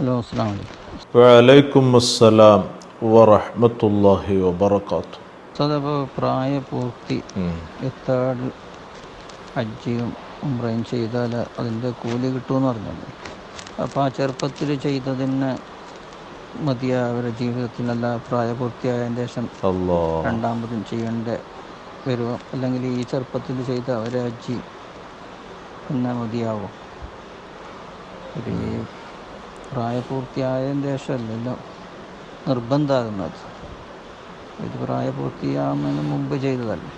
Hello അസ്സാം വലൈക്കും വലൈക്കും അസ്സലാം വറഹ്മത്തുള്ളാഹി വബർക്കാത്തു അതപ്പോൾ പ്രായപൂർത്തി എത്താട് ഹജ്ജിയും ഉംറയും ചെയ്താൽ അതിന്റെ കൂലി കിട്ടുമെന്ന് പറഞ്ഞല്ലോ. അപ്പോൾ ആ ചെറുപ്പത്തിൽ ചെയ്തതിന് മതിയ അവരുടെ ജീവിതത്തിനല്ല പ്രായപൂർത്തിയായതിന് ശേഷം രണ്ടാമതും ചെയ്യേണ്ട വരുമോ അല്ലെങ്കിൽ ഈ ചെറുപ്പത്തിൽ ചെയ്ത അവരെ അജ്ജി പിന്നെ മതിയാവും. ഒരു പ്രായപൂർത്തിയായതിന് ശേഷമല്ലല്ലോ നിർബന്ധമാകുന്നത്. ഇത് പ്രായപൂർത്തിയാകുന്നതിന് മുമ്പ് ചെയ്തതല്ലേ?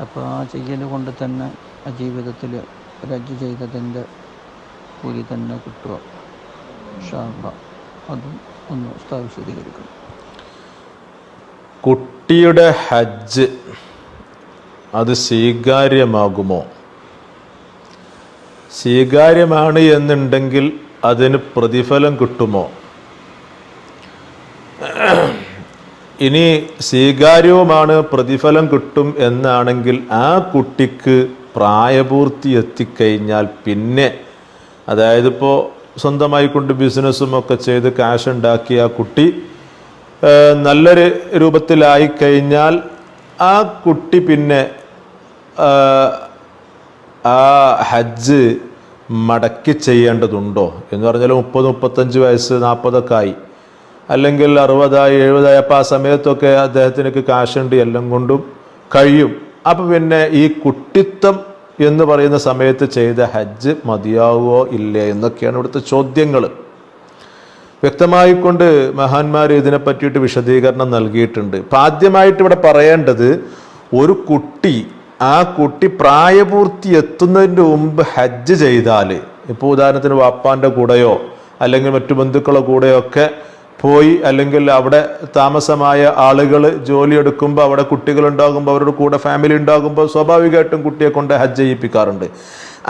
അപ്പോൾ ആ ചെയ്യൽ കൊണ്ട് തന്നെ ആ ജീവിതത്തിൽ രജ ചെയ്തതിന്റെ കൂലി തന്നെ കിട്ടുക. ഷാബ അതും ഒന്ന് സ്ഥാപിച്ചിരിക്കണം കുട്ടിയുടെ ഹജ്ജ് അത് സ്വീകാര്യമാകുമോ? സ്വീകാര്യമാണ് എന്നുണ്ടെങ്കിൽ അതിന് പ്രതിഫലം കിട്ടുമോ? ഇനി സ്വീകാര്യവുമാണ് പ്രതിഫലം കിട്ടും എന്നാണെങ്കിൽ ആ കുട്ടിക്ക് പ്രായപൂർത്തി എത്തിക്കഴിഞ്ഞാൽ പിന്നെ അതായത് ഇപ്പോൾ സ്വന്തമായി കൊണ്ട് ബിസിനസ്സും ഒക്കെ ചെയ്ത് കാശ് ഉണ്ടാക്കിയ ആ കുട്ടി നല്ലൊരു രൂപത്തിലായി കഴിഞ്ഞാൽ ആ കുട്ടി പിന്നെ ആ ഹജ്ജ് മടക്കി ചെയ്യേണ്ടതുണ്ടോ? എന്ന് പറഞ്ഞാൽ മുപ്പത് മുപ്പത്തഞ്ച് വയസ്സ് നാൽപ്പതൊക്കെ ആയി. അല്ലെങ്കിൽ അറുപതായി എഴുപതായി അപ്പം ആ സമയത്തൊക്കെ അദ്ദേഹത്തിനൊക്കെ കാശുണ്ട് എല്ലാം കൊണ്ടും കഴിയും. അപ്പോൾ പിന്നെ ഈ കുട്ടിത്വം എന്ന് പറയുന്ന സമയത്ത് ചെയ്ത ഹജ്ജ് മതിയാവുമോ ഇല്ലേ എന്നൊക്കെയാണ് ഇവിടുത്തെ ചോദ്യങ്ങൾ. വ്യക്തമായിക്കൊണ്ട് മഹാന്മാർ ഇതിനെ പറ്റിയിട്ട് വിശദീകരണം നൽകിയിട്ടുണ്ട്. ഇപ്പം ആദ്യമായിട്ട് ഇവിടെ പറയേണ്ടത് ഒരു കുട്ടി ആ കുട്ടി പ്രായപൂർത്തി എത്തുന്നതിന്റെ മുമ്പ് ഹജ്ജ് ചെയ്താൽ ഇപ്പോൾ ഉദാഹരണത്തിന് വാപ്പാന്റെ കൂടെയോ അല്ലെങ്കിൽ മറ്റു ബന്ധുക്കളുടെ കൂടെയോ ഒക്കെ പോയി അല്ലെങ്കിൽ അവിടെ താമസമായ ആളുകൾ ജോലിയെടുക്കുമ്പോൾ അവിടെ കുട്ടികളുണ്ടാകുമ്പോൾ അവരുടെ കൂടെ ഫാമിലി ഉണ്ടാകുമ്പോൾ സ്വാഭാവികമായിട്ടും കുട്ടിയെ കൊണ്ട് ഹജ്ജ് ചെയ്യിപ്പിക്കാറുണ്ട്.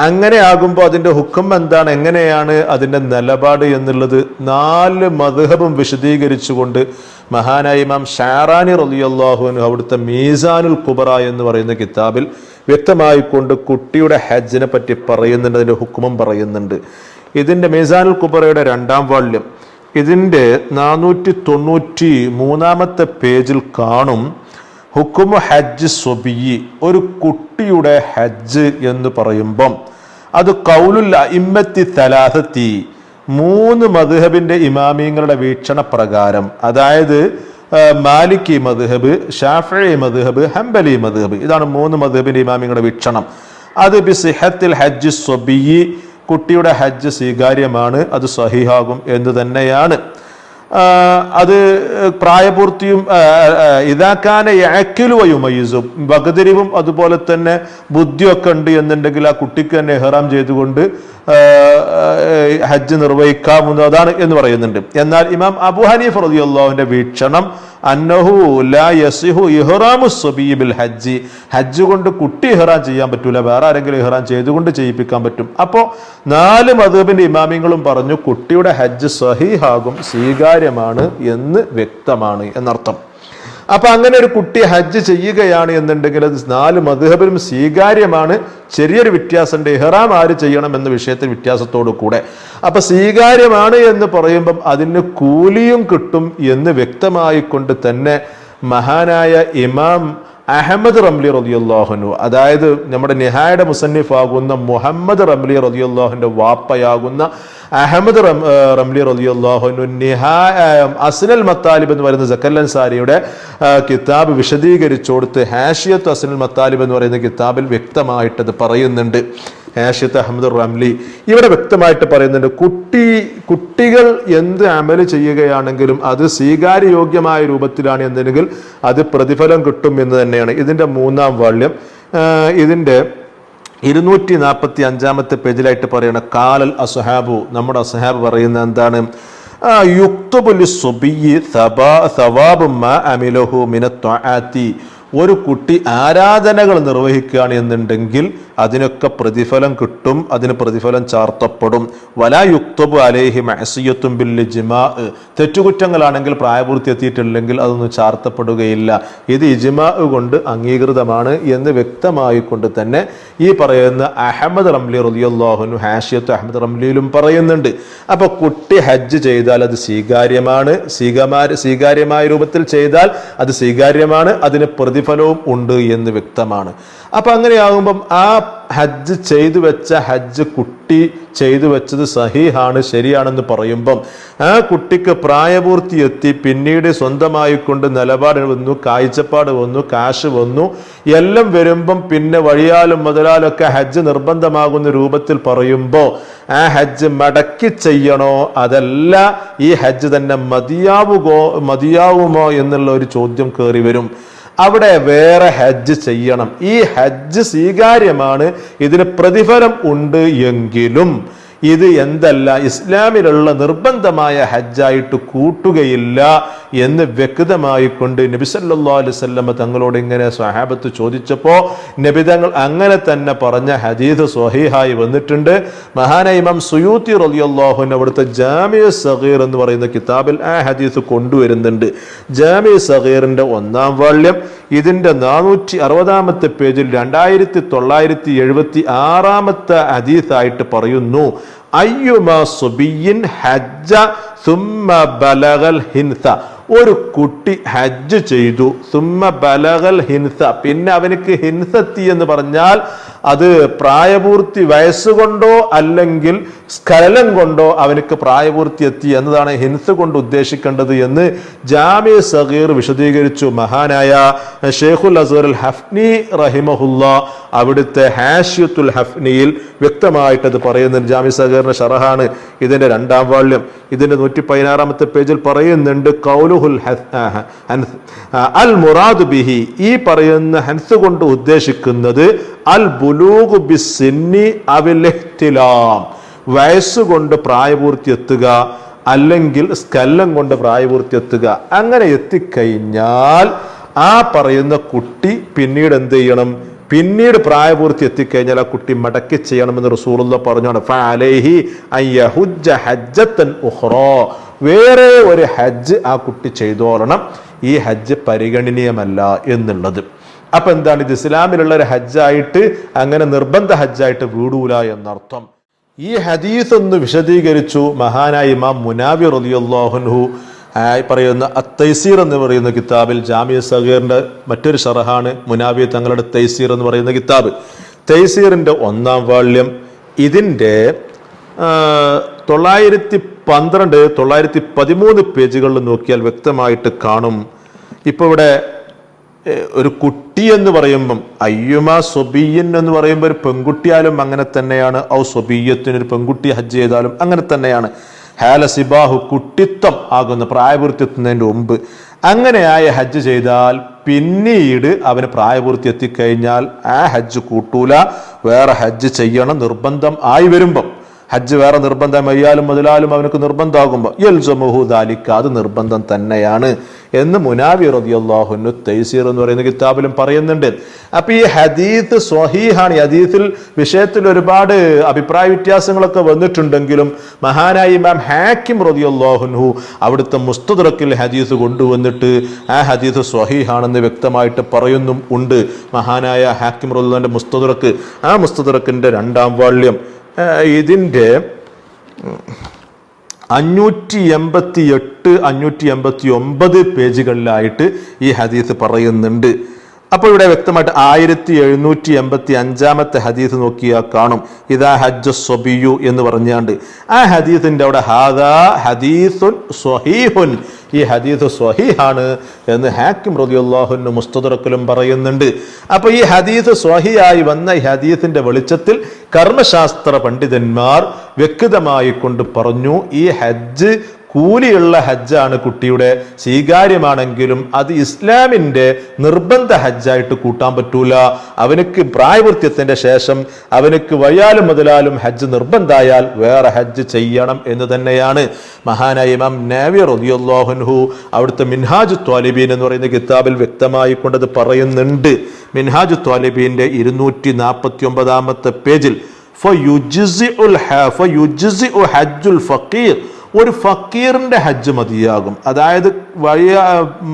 അങ്ങനെ ആകുമ്പോൾ അതിന്റെ ഹുക്കം എന്താണ്? എങ്ങനെയാണ് അതിന്റെ നിലപാട് എന്നുള്ളത് നാല് മധുഹബും വിശദീകരിച്ചുകൊണ്ട് മഹാനായ ഇമാം ഷാറാനി റലിയല്ലാഹുവിന് അവിടുത്തെ മീസാനുൽ കുബറ എന്ന് പറയുന്ന കിതാബിൽ വ്യക്തമായിക്കൊണ്ട് കുട്ടിയുടെ ഹജ്ജിനെ പറ്റി പറയുന്നുണ്ട് അതിന്റെ ഹുക്കുമം പറയുന്നുണ്ട്. ഇതിന്റെ മീസാനുൽ കുബറയുടെ രണ്ടാം വാള്യം ഇതിന്റെ നാനൂറ്റി തൊണ്ണൂറ്റി മൂന്നാമത്തെ പേജിൽ കാണും. ഹുക്കുമു ഹജ്ജ് സൊബിയി ഒരു കുട്ടിയുടെ ഹജ്ജ് എന്ന് പറയുമ്പം അത് കൗലുൽ ഇമ്മത്തി തലാഹത്തി മൂന്ന് മധുഹബിന്റെ ഇമാമിയങ്ങളുടെ വീക്ഷണ പ്രകാരം. അതായത് മാലിക്കി മധുഹബ് ഷാഫി മധുഹബ് ഹംബലി മധുഹബ് ഇതാണ് മൂന്ന് മധുഹബിന്റെ ഇമാമിയങ്ങളുടെ വീക്ഷണം. അത് ബി സിഹത്തിൽ ഹജ്ജ് സൊബിയി കുട്ടിയുടെ ഹജ്ജ് സ്വീകാര്യമാണ് അത് സഹിഹാകും എന്ന് തന്നെയാണ്. അത് പ്രായപൂർത്തിയും ഇതാക്കാന യഅക്കിലുവയുമയ്യുസും വകതിരിവും അതുപോലെ തന്നെ ബുദ്ധിയൊക്കെ ഉണ്ട് എന്നുണ്ടെങ്കിൽ ആ കുട്ടിക്ക് തന്നെ എഹ്റാം ചെയ്തുകൊണ്ട് ഹജ്ജ് നിർവഹിക്കാമെന്നതാണ് എന്ന് പറയുന്നുണ്ട്. എന്നാൽ ഇമാം അബു ഹനീഫ് വീക്ഷണം അന്നഹു ലാ യസിഹു ഇഹ്റാമു സബീബിൽ ബിൽ ഹജ്ജി. ഹജ്ജ് കൊണ്ട് കുട്ടി ഇഹ്റാം ചെയ്യാൻ പറ്റൂല. വേറെ ആരെങ്കിലും ഇഹ്റാം ചെയ്തുകൊണ്ട് ചെയ്യിപ്പിക്കാൻ പറ്റും. അപ്പോൾ നാല് മധുബിന്റെ ഇമാമിങ്ങളും പറഞ്ഞു കുട്ടിയുടെ ഹജ്ജ് സഹീഹാകും സ്വീകാര്യമാണ് എന്ന് വ്യക്തമാണ് എന്നർത്ഥം. അപ്പൊ അങ്ങനെ ഒരു കുട്ടി ഹജ്ജ് ചെയ്യുകയാണ് എന്നുണ്ടെങ്കിൽ അത് നാല് മധുഹബിലും സ്വീകാര്യമാണ്. ചെറിയൊരു വ്യത്യാസമുണ്ട്. ഇഹ്റാം ആര് ചെയ്യണം എന്ന വിഷയത്തിൽ വ്യത്യാസത്തോടു കൂടെ. അപ്പൊ സ്വീകാര്യമാണ് എന്ന് പറയുമ്പം അതിന് കൂലിയും കിട്ടും എന്ന് വ്യക്തമായിക്കൊണ്ട് തന്നെ മഹാനായ ഇമാം അഹമ്മദ് റംലി റതിയുല്ലാഹുനു അതായത് നമ്മുടെ നിഹായുടെ മുസന്നിഫ് ആകുന്ന മുഹമ്മദ് റംലി റതിയുള്ളാഹുന്റെ വാപ്പയാകുന്ന അഹമ്മദ് റം റംലി റതിയുല്ലാഹുനു നിഹാ ആ, അസ്നൽ മത്താലിബ് എന്ന് പറയുന്ന അൻസാരിയുടെ കിതാബ് വിശദീകരിച്ചു കൊടുത്ത് ഹാഷിയത്ത് അസ്നൽ മത്താലിബ് എന്ന് പറയുന്ന കിതാബിൽ വ്യക്തമായിട്ടത് പറയുന്നുണ്ട്. ഹാഷിയത്ത് അഹമ്മദ് റംലി ഇവിടെ വ്യക്തമായിട്ട് പറയുന്നുണ്ട് കുട്ടി കുട്ടികൾ എന്ത് അമൽ ചെയ്യുകയാണെങ്കിലും അത് സ്വീകാര്യയോഗ്യമായ രൂപത്തിലാണ് എന്നുണ്ടെങ്കിൽ അത് പ്രതിഫലം കിട്ടും എന്ന് തന്നെയാണ്. ഇതിന്റെ മൂന്നാം വാള്യം ഇതിന്റെ ഇരുന്നൂറ്റി നാൽപ്പത്തി അഞ്ചാമത്തെ പേജിലായിട്ട് പറയണ കാലൽ അസുഹാബു നമ്മുടെ അസുഹാബ് പറയുന്ന എന്താണ്? യുക്തുബുലി സുബിയ്യി സബാ- സവാബു മാ അമിലഹു മിന ത്വആത്തി ഒരു കുട്ടി ആരാധനകൾ നിർവഹിക്കുകയാണ് എന്നുണ്ടെങ്കിൽ അതിനൊക്കെ പ്രതിഫലം കിട്ടും അതിന് പ്രതിഫലം ചാർത്തപ്പെടും. വലാ യുക്തബ് അലേഹി മഹസിയത്തും ബില്ല് ജിമാ തെറ്റുകുറ്റങ്ങളാണെങ്കിൽ പ്രായപൂർത്തി എത്തിയിട്ടില്ലെങ്കിൽ അതൊന്നും ചാർത്തപ്പെടുകയില്ല. ഇത് ഇജിമാ കൊണ്ട് അംഗീകൃതമാണ് എന്ന് വ്യക്തമായിക്കൊണ്ട് തന്നെ ഈ പറയുന്ന അഹമ്മദ് റംലി റലിയല്ലാഹുനു ഹാഷിയത്ത് അഹമ്മദ് റംലിയിലും പറയുന്നുണ്ട്. അപ്പൊ കുട്ടി ഹജ്ജ് ചെയ്താൽ അത് സ്വീകാര്യമാണ്. സ്വീകാര്യമായ രൂപത്തിൽ ചെയ്താൽ അത് സ്വീകാര്യമാണ്. അതിന് പ്രതിഫലവും ഉണ്ട് എന്ന് വ്യക്തമാണ്. അപ്പം അങ്ങനെയാകുമ്പം ആ ഹജ്ജ് ചെയ്തു വെച്ച ഹജ്ജ് കുട്ടി ചെയ്തു വെച്ചത് സഹീഹാണ് ശരിയാണെന്ന് പറയുമ്പം ആ കുട്ടിക്ക് പ്രായപൂർത്തി എത്തി പിന്നീട് സ്വന്തമായിക്കൊണ്ട് നിലപാട് വന്നു കാഴ്ചപ്പാട് വന്നു കാശ് വന്നു എല്ലാം വരുമ്പം പിന്നെ വഴിയാലും മുതലാലൊക്കെ ഹജ്ജ് നിർബന്ധമാകുന്ന രൂപത്തിൽ പറയുമ്പോൾ ആ ഹജ്ജ് മടക്കി ചെയ്യണോ അതല്ല ഈ ഹജ്ജ് തന്നെ മതിയാവുകോ മതിയാവുമോ എന്നുള്ള ഒരു ചോദ്യം കയറി വരും. അവിടെ വേറെ ഹജ്ജ് ചെയ്യണം. ഈ ഹജ്ജ് സ്വീകാര്യമാണ്. ഇതിന് പ്രതിഫലം ഉണ്ട് എങ്കിലും ഇത് എന്തല്ല ഇസ്ലാമിലുള്ള നിർബന്ധമായ ഹജ്ജായിട്ട് കൂട്ടുകയില്ല എന്ന് വ്യക്തമായിക്കൊണ്ട് നബി സല്ലല്ലാഹു അലൈഹി വസല്ലമ തങ്ങളോട് ഇങ്ങനെ സ്വഹാബത്ത് ചോദിച്ചപ്പോൾ നബി തങ്ങൾ അങ്ങനെ തന്നെ പറഞ്ഞ ഹദീദ് സ്വഹീഹായി വന്നിട്ടുണ്ട്. മഹാന ഇമാം സുയൂത്തി റളിയല്ലാഹു അൻഹു അവിടുത്തെ ജാമിയ സഹീർ എന്ന് പറയുന്ന കിതാബിൽ ആ ഹദീസ് കൊണ്ടുവരുന്നുണ്ട്. ജാമിയ സഗീറിന്റെ ഒന്നാം വാള്യം. ഇതിന്റെ നാനൂറ്റി അറുപതാമത്തെ പേജിൽ രണ്ടായിരത്തി തൊള്ളായിരത്തി എഴുപത്തി ആറാമത്തെ അതീതായിട്ട് പറയുന്നു ഹജ്ജ ബലഗൽ ഹിൻസ. ഒരു കുട്ടി ഹജ്ജ് ചെയ്തു സുമ്മ ബലഗൽ ഹിൻസ. പിന്നെ അവനക്ക് ഹിൻസത്തി എന്ന് പറഞ്ഞാൽ അത് പ്രായപൂർത്തി വയസ്സുകൊണ്ടോ അല്ലെങ്കിൽ സ്ഖലനം കൊണ്ടോ അവനക്ക് പ്രായപൂർത്തി എത്തി എന്നതാണ് ഹിൻസ് കൊണ്ട് ഉദ്ദേശിക്കേണ്ടത് എന്ന് ജാമി സഗീർ വിശദീകരിച്ചു. മഹാനായ ഷെയ്ഖുൽ അസർ അൽ ഹഫ്നി റഹിമഹുല്ല അവിടുത്തെ ഹാഷ്യത്തുൽ ഹഫ്നിയിൽ വ്യക്തമായിട്ട് അത് പറയുന്നുണ്ട് ജാമി സഗീറിന്റെ ഷറഹാണ് ഇതിന്റെ രണ്ടാം വാള്യം ഇതിന്റെ നൂറ്റി പതിനാറാമത്തെ പേജിൽ പറയുന്നുണ്ട് കൗലുഹുൽ അൽ മുറാദ് ബിഹി. ഈ പറയുന്ന ഹൻസ് കൊണ്ട് ഉദ്ദേശിക്കുന്നത് അൽ ബുലൂഗ് ബിസിന്നി അവിലെഹ്തിലാം വയസ്സുകൊണ്ട് പ്രായപൂർത്തി എത്തുക അല്ലെങ്കിൽ സ്കല്ലം കൊണ്ട് പ്രായപൂർത്തി എത്തുക. അങ്ങനെ എത്തിക്കഴിഞ്ഞാൽ ആ പറയുന്ന കുട്ടി പിന്നീട് എന്ത് ചെയ്യണം? പിന്നീട് പ്രായപൂർത്തി എത്തിക്കഴിഞ്ഞാൽ ആ കുട്ടി മടക്കി ചെയ്യണമെന്ന് റസൂലുള്ള പറഞ്ഞാണ്. ഹജ്ജത്തൻ ഉഹ്റോ വേറെ ഒരു ഹജ്ജ് ആ കുട്ടി ചെയ്തോളണം. ഈ ഹജ്ജ് പരിഗണനീയമല്ല എന്നുള്ളത്. അപ്പൊ എന്താണ്? ഇത് ഇസ്ലാമിലുള്ള ഒരു ഹജ്ജായിട്ട് അങ്ങനെ നിർബന്ധ ഹജ്ജായിട്ട് വീടൂല എന്നർത്ഥം. ഈ ഹദീസ് ഒന്ന് വിശദീകരിച്ചു. മഹാനായ ഇമാം മുനാവി റലിയുള്ളാഹുൻഹു പറയുന്ന തൈസീർ എന്ന് പറയുന്ന കിതാബിൽ ജാമിയ സഗീറിന്റെ മറ്റൊരു ഷറഹാണ് മുനാവി തങ്ങളുടെ തൈസീർ എന്ന് പറയുന്ന കിതാബ്. തൈസീറിന്റെ ഒന്നാം വാള്യം ഇതിന്റെ തൊള്ളായിരത്തി പന്ത്രണ്ട് തൊള്ളായിരത്തി പതിമൂന്ന് പേജുകളിൽ നോക്കിയാൽ വ്യക്തമായിട്ട് കാണും. ഇപ്പോൾ ഇവിടെ ഒരു കുട്ടി എന്ന് പറയുമ്പം അയ്യുമ സൊബിയൻ എന്ന് പറയുമ്പോൾ ഒരു പെൺകുട്ടിയാലും അങ്ങനെ തന്നെയാണ്. ഔ സൊബിയത്തിന് ഒരു പെൺകുട്ടി ഹജ്ജ് ചെയ്താലും അങ്ങനെ തന്നെയാണ്. ഹാല സിബാഹു കുട്ടിത്വം ആകുന്ന പ്രായപൂർത്തി എത്തുന്നതിന്റെ മുമ്പ്. അങ്ങനെയായ ഹജ്ജ് ചെയ്താൽ പിന്നീട് അവന് പ്രായപൂർത്തി എത്തിക്കഴിഞ്ഞാൽ ആ ഹജ്ജ് കൂട്ടൂല. വേറെ ഹജ്ജ് ചെയ്യണം നിർബന്ധം ആയി വരുമ്പം. ഹജ്ജ് വേറെ നിർബന്ധം അയ്യാലും മുതലാലും അവനക്ക് നിർബന്ധമാകുമ്പോൾ സമൂഹു ദാലിക്ക അത് നിർബന്ധം തന്നെയാണ് എന്ന് മുനാവി റബിയാഹുനു തൈസീർ എന്ന് പറയുന്ന കിതാബിലും പറയുന്നുണ്ട്. അപ്പൊ ഈ ഹദീത്ത് സ്വഹീഹാണ്. ഈ ഹദീത്തിൽ വിഷയത്തിൽ ഒരുപാട് അഭിപ്രായ വ്യത്യാസങ്ങളൊക്കെ വന്നിട്ടുണ്ടെങ്കിലും മഹാനായി ഇമാം ഹാക്കിം റബിയാഹുനു അവിടുത്തെ മുസ്തദറക്കിൽ ഹദീസ് കൊണ്ടുവന്നിട്ട് ആ ഹദീസ് സ്വഹീഹാണെന്ന് വ്യക്തമായിട്ട് പറയുന്നും ഉണ്ട്. മഹാനായ ഹാക്കിം റളിയല്ലാഹുവിന്റെ മുസ്തദറക്ക് ആ മുസ്തദറക്കിന്റെ രണ്ടാം വാള്യം ഇതിന്റെ അഞ്ഞൂറ്റി എൺപത്തി എട്ട് അഞ്ഞൂറ്റി എൺപത്തി ഒമ്പത് പേജുകളിലായിട്ട് ഈ ഹദീസ് പറയുന്നുണ്ട്. അപ്പോൾ ഇവിടെ വ്യക്തമായിട്ട് ആയിരത്തി എഴുന്നൂറ്റി എൺപത്തി അഞ്ചാമത്തെ ഹദീസ് നോക്കിയാൽ കാണും. ഇതാ ഹജ്ജ് സൊബിയു എന്ന് പറഞ്ഞാണ്ട്. ആ ഹദീസിന്റെ അവിടെ ഹാദാ ഹദീസുൻ സ്വഹീഹുൻ. ഈ ഹദീസ് സ്വഹീഹാണ് എന്ന് ഹാക്കിം റളിയല്ലാഹുവിന് മുസ്തദുറക്കലും പറയുന്നുണ്ട്. അപ്പോൾ ഈ ഹദീസ് സ്വഹിയായി വന്ന ഈ ഹദീസിന്റെ വെളിച്ചത്തിൽ കർമ്മശാസ്ത്ര പണ്ഡിതന്മാർ വ്യക്തമായി കൊണ്ട് പറഞ്ഞു ഈ ഹജ്ജ് കൂലിയുള്ള ഹജ്ജാണ് കുട്ടിയുടെ സ്വീകാര്യമാണെങ്കിലും അത് ഇസ്ലാമിന്റെ നിർബന്ധ ഹജ്ജായിട്ട് കൂട്ടാൻ പറ്റൂല. അവനക്ക് പ്രായവൃത്യത്തിന്റെ ശേഷം അവനക്ക് വയ്യാലും മുതലാലും ഹജ്ജ് നിർബന്ധായാൽ വേറെ ഹജ്ജ് ചെയ്യണം എന്ന് തന്നെയാണ് മഹാനായ ഇമാം നാവി റളിയല്ലാഹുൻഹു അവിടുത്തെ മിൻഹാജ് ത്വാലിബീൻ എന്ന് പറയുന്ന കിതാബിൽ വ്യക്തമായി കൊണ്ടത് പറയുന്നുണ്ട്. മിൻഹാജ് ത്വാലിബീന്റെ ഇരുന്നൂറ്റി നാൽപ്പത്തി ഒമ്പതാമത്തെ പേജിൽ ഫയുജ്സിഉൽ ഹ- ഫയുജ്സിഉ ഹജ്ജുൽ ഫഖീർ ഒരു ഫക്കീറിന്റെ ഹജ്ജ് മതിയാകും. അതായത് വയ്യ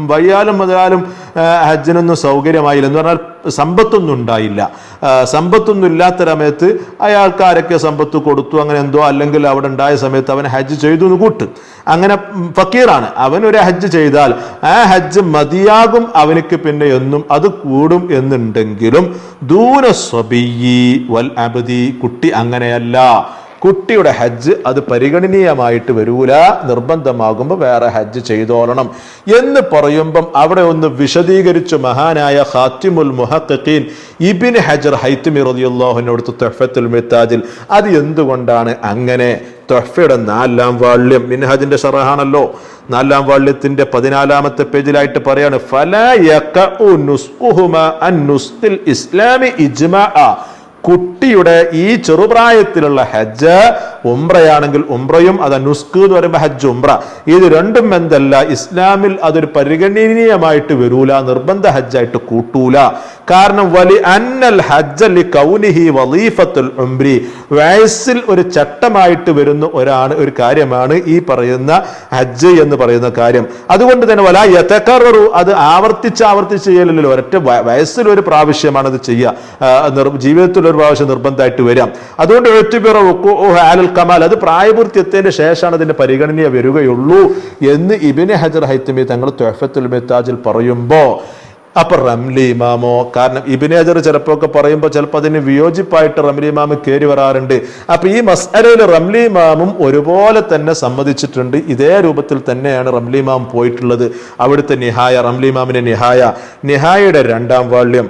വയ്യാലും മുതലാലും ആ, ഹജ്ജിനൊന്നും സൗകര്യമായില്ല എന്ന് പറഞ്ഞാൽ സമ്പത്തൊന്നും ഉണ്ടായില്ല. സമ്പത്തൊന്നും ഇല്ലാത്ത സമയത്ത് അയാൾക്കാരൊക്കെ സമ്പത്ത് കൊടുത്തു അങ്ങനെ എന്തോ അല്ലെങ്കിൽ അവിടെ ഉണ്ടായ സമയത്ത് അവൻ ഹജ്ജ് ചെയ്തു എന്ന് കൂട്ട്. അങ്ങനെ ഫക്കീറാണ്. അവൻ ഒരു ഹജ്ജ് ചെയ്താൽ ആ ഹജ്ജ് മതിയാകും അവനക്ക് പിന്നെ എന്നും അത് കൂടും എന്നുണ്ടെങ്കിലും ദൂര സ്വബിയി വൽ അബദി കുട്ടി അങ്ങനെയല്ല. കുട്ടിയുടെ ഹജ്ജ് അത് പരിഗണനീയമായിട്ട് വരൂല നിർബന്ധമാകുമ്പോൾ വേറെ ഹജ്ജ് ചെയ്തോളണം. എന്ന് പറയുമ്പം അവിടെ ഒന്ന് വിശദീകരിച്ചു മഹാനായ ഖാത്തിമുൽ മുഹഖീൻ ഇബിൻ ഹജർ ഹൈത്തിമി റളിയല്ലാഹുവിനോടുത്ത് തൊഫത്തുൽ മിത്താജിൽ അത് എന്തുകൊണ്ടാണ് അങ്ങനെ? തൊഫയുടെ നാലാം വാള്യം. മിൻഹജിന്റെ ഷറഹാണല്ലോ. നാലാം വാള്യത്തിന്റെ പതിനാലാമത്തെ പേജിലായിട്ട് പറയാണ് ഫല ഇസ്ലാമി ഇജ്മാഅ. കുട്ടിയുടെ ഈ ചെറുപ്രായത്തിലുള്ള ഹജ്ജ് ഉംറയാണെങ്കിൽ ഉംറയും അത് നുസ്ക് എന്ന് പറയുമ്പോൾ ഹജ്ജ് ഉംറ. ഇത് രണ്ടും എന്തല്ല ഇസ്ലാമിൽ അതൊരു പരിഗണനീയമായിട്ട് വരൂല നിർബന്ധ ഹജ്ജായിട്ട് കൂട്ടൂല. കാരണം വലി അന്നൽ ഹജ്ജ് വലീഫത്തുൽ ഉംരി. വയസ്സിൽ ഒരു ചട്ടമായിട്ട് വരുന്ന ഒരാണ് ഒരു കാര്യമാണ് ഈ പറയുന്ന ഹജ്ജ് എന്ന് പറയുന്ന കാര്യം. അതുകൊണ്ട് തന്നെ വല യഥക്കറു അത് ആവർത്തിച്ച് ആവർത്തിച്ച് ചെയ്യലല്ലോ. ഒരൊറ്റ വയസ്സിൽ ഒരു പ്രാവശ്യമാണ് അത് ചെയ്യുക ജീവിതത്തിൽ ഒരു പ്രാവശ്യം നിർബന്ധമായിട്ട് വരാം. അതുകൊണ്ട് എഴുത്തുപിറ ആലൽ കമാൽ അത് പ്രായപൂർത്തിയത്തിന്റെ ശേഷമാണ് അതിന്റെ പരിഗണനയെ വരികയുള്ളൂ എന്ന് ഇബിന് ഹജർ ഹൈത്തമി തങ്ങൾ തൊഹഫത്തുൽ മെത്താജിൽ പറയുമ്പോ. അപ്പൊ റംലി ഇമാമോ കാരണം ഇബിനേജർ ചിലപ്പോ ഒക്കെ പറയുമ്പോൾ ചിലപ്പോൾ അതിന് വിയോജിപ്പായിട്ട് റംലി ഇമാമ് കയറി വരാറുണ്ട്. അപ്പൊ ഈ മസ്അലയിൽ റംലി ഇമാമും ഒരുപോലെ തന്നെ സമ്മതിച്ചിട്ടുണ്ട്. ഇതേ രൂപത്തിൽ തന്നെയാണ് റംലി ഇമാം പോയിട്ടുള്ളത്. അവിടുത്തെ നിഹായ റംലി ഇമാമിന്റെ നിഹായ. നിഹായയുടെ രണ്ടാം വാള്യം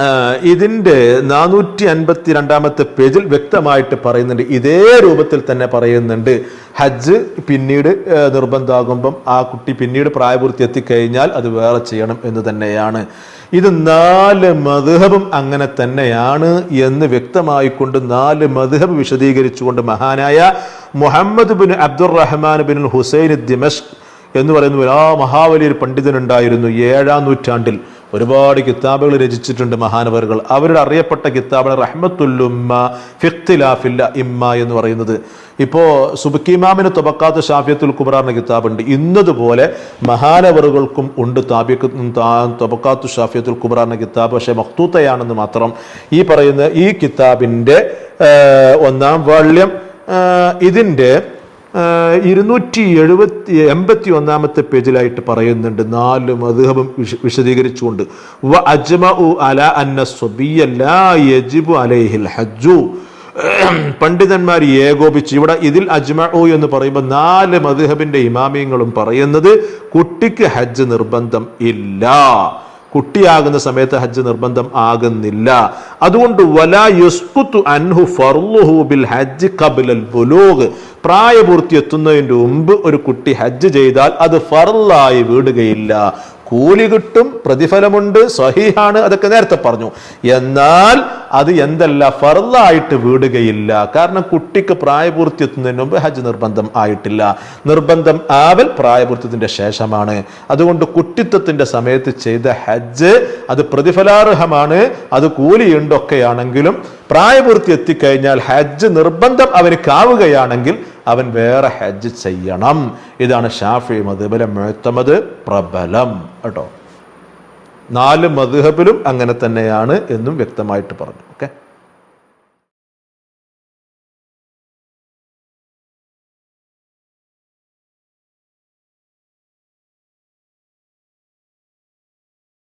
ആ, ഇതിന്റെ നാനൂറ്റി അൻപത്തി രണ്ടാമത്തെ പേജിൽ വ്യക്തമായിട്ട് പറയുന്നുണ്ട്. ഇതേ രൂപത്തിൽ തന്നെ പറയുന്നുണ്ട്. ഹജ്ജ് പിന്നീട് നിർബന്ധമാകുമ്പം ആ കുട്ടി പിന്നീട് പ്രായപൂർത്തി എത്തിക്കഴിഞ്ഞാൽ അത് വേറെ ചെയ്യണം എന്ന് തന്നെയാണ്. ഇത് നാല് മധുഹബും അങ്ങനെ തന്നെയാണ് എന്ന് വ്യക്തമായിക്കൊണ്ട് നാല് മധുഹബ് വിശദീകരിച്ചുകൊണ്ട് മഹാനായ Muhammad bin Abdurrahman bin Hussain ദിമഷ് എന്ന് പറയുന്ന ആ മഹാവലിയൊരു പണ്ഡിതനുണ്ടായിരുന്നു ഏഴാം നൂറ്റാണ്ടിൽ. ഒരുപാട് കിതാബുകൾ രചിച്ചിട്ടുണ്ട് മഹാനവറുകൾ. അവരുടെ അറിയപ്പെട്ട കിതാബാണ് റഹ്മത്തുല്ലുമ്മ ഫിഖ്തിലാഫില്ല ഇമ്മ എന്ന് പറയുന്നത്. ഇപ്പോ സുബക്കിമാമിന് തുബക്കാത്ത ഷാഫിയത്തുൽ കുബറ എന്ന കിതാബുണ്ട്. ഇന്നതുപോലെ മഹാനവറുകൾക്കും ഉണ്ട് താബിക്ക് തുബക്കാത്തു ഷാഫിയത്തുൽ കുബറ എന്ന കിതാബ് പക്ഷേ മഖ്തൂത്തയാണെന്ന് മാത്രം ഈ പറയുന്ന ഈ കിതാബിന്റെ ഒന്നാം വാള്യം ഇതിന്റെ ഇരുന്നൂറ്റി എഴുപത്തി എൺപത്തി ഒന്നാമത്തെ പേജിലായിട്ട് പറയുന്നുണ്ട്. നാല് മധുഹബും വിശ വിശദീകരിച്ചുകൊണ്ട്. പണ്ഡിതന്മാർ ഏകോപിച്ച് ഇവിടെ ഇതിൽ അജ്മഉ എന്ന് പറയുമ്പോൾ നാല് മധുഹബിന്റെ ഇമാമിയങ്ങളും പറയുന്നത് കുട്ടിക്ക് ഹജ്ജ് നിർബന്ധം ഇല്ല. കുട്ടിയാകുന്ന സമയത്ത് ഹജ്ജ് നിർബന്ധം ആകുന്നില്ല. അതുകൊണ്ട് വല യുസ്കുത്തു അൻഹു ഫർലുഹു ബിൽ ഹജ്ജ് കബിലൽ ബുലൂഗ്. പ്രായപൂർത്തി എത്തുന്നതിന്റെ മുമ്പ് ഒരു കുട്ടി ഹജ്ജ് ചെയ്താൽ അത് ഫറലായി വീടുകയില്ല. കൂലി കിട്ടും പ്രതിഫലമുണ്ട് സഹിഹാണ് അതൊക്കെ നേരത്തെ പറഞ്ഞു. എന്നാൽ അത് എന്തല്ല ഫറലായിട്ട് വീടുകയില്ല. കാരണം കുട്ടിക്ക് പ്രായപൂർത്തി എത്തുന്നതിന് മുമ്പ് ഹജ്ജ് നിർബന്ധം ആയിട്ടില്ല. നിർബന്ധം ആവൽ പ്രായപൂർത്തിയത്തിന്റെ ശേഷമാണ്. അതുകൊണ്ട് കുട്ടിത്വത്തിന്റെ സമയത്ത് ചെയ്ത ഹജ്ജ് അത് പ്രതിഫലാർഹമാണ് അത് കൂലിയുണ്ടൊക്കെയാണെങ്കിലും പ്രായപൂർത്തി എത്തിക്കഴിഞ്ഞാൽ ഹജ്ജ് നിർബന്ധം അവനക്കാവുകയാണെങ്കിൽ അവൻ വേറെ ഹജ്ജ് ചെയ്യണം. ഇതാണ് ഷാഫി മധുബലം മുഴത്തമത് പ്രബലം കേട്ടോ. നാല് മധുഹബിലും അങ്ങനെ തന്നെയാണ് എന്നും വ്യക്തമായിട്ട് പറഞ്ഞു.